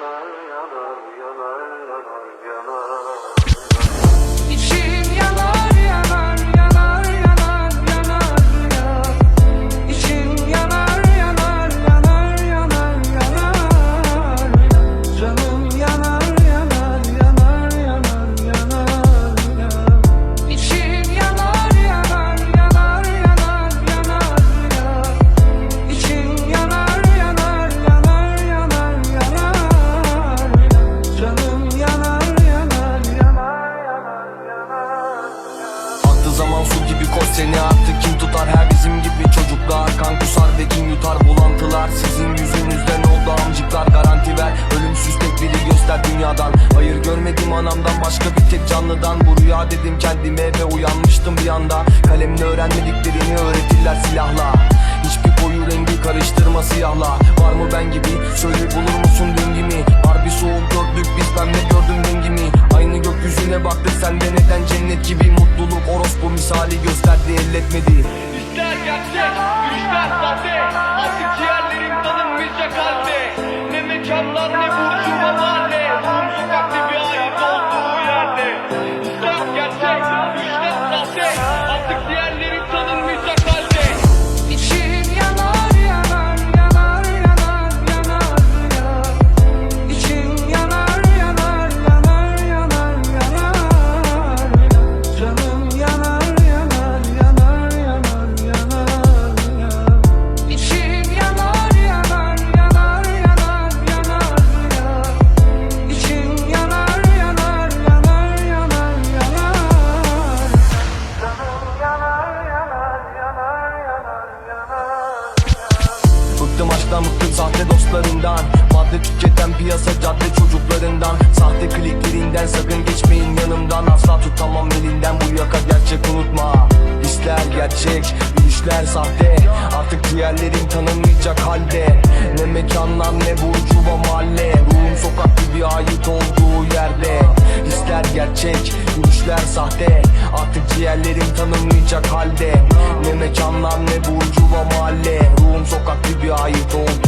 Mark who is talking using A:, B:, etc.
A: Mama.
B: zaman su gibi koş seni artık kim tutar? Her bizim gibi çocuklar Kan kusar ve kim yutar? Bulantılar sizin yüzünüzden oldu amcıklar Garanti ver. Ölümsüz tek biri göster dünyadan. Hayır görmedim anamdan başka bir tek canlıdan. Bu rüya dedim kendime ve uyanmıştım bir anda. Kalemle öğrenmediklerini öğretirler silahla. Hiçbir koyu rengi karıştırma siyahla. Var mı ben gibi? Söyle bulur musun dengimi Harbi soğuk gördük biz ben ne gördüm dengimi Aynı gökyüzüne baktık sende neden cennet gibi Mutluluk orospu misali gösterdi elletmedi Bıktım aşktan bıktım sahte dostlarından Madde tüketen piyasa cadde çocuklarından. Sahte kliklerinden sakın geçmeyin yanımdan. Asla tutamam elinden bu yaka gerçek unutma. Hisler gerçek, yürüyüşler sahte. Artık ciğerlerim tanınmayacak halde. Ne mekanlar ne burcuva mahalle. Ruhum sokak gibi ait olduğu yerde. Hisler gerçek, yürüyüşler sahte. Artık ciğerlerim tanınmayacak halde. Ne mekanlar ne burcuva mahalle Ruhum sokak gibi ait olduğu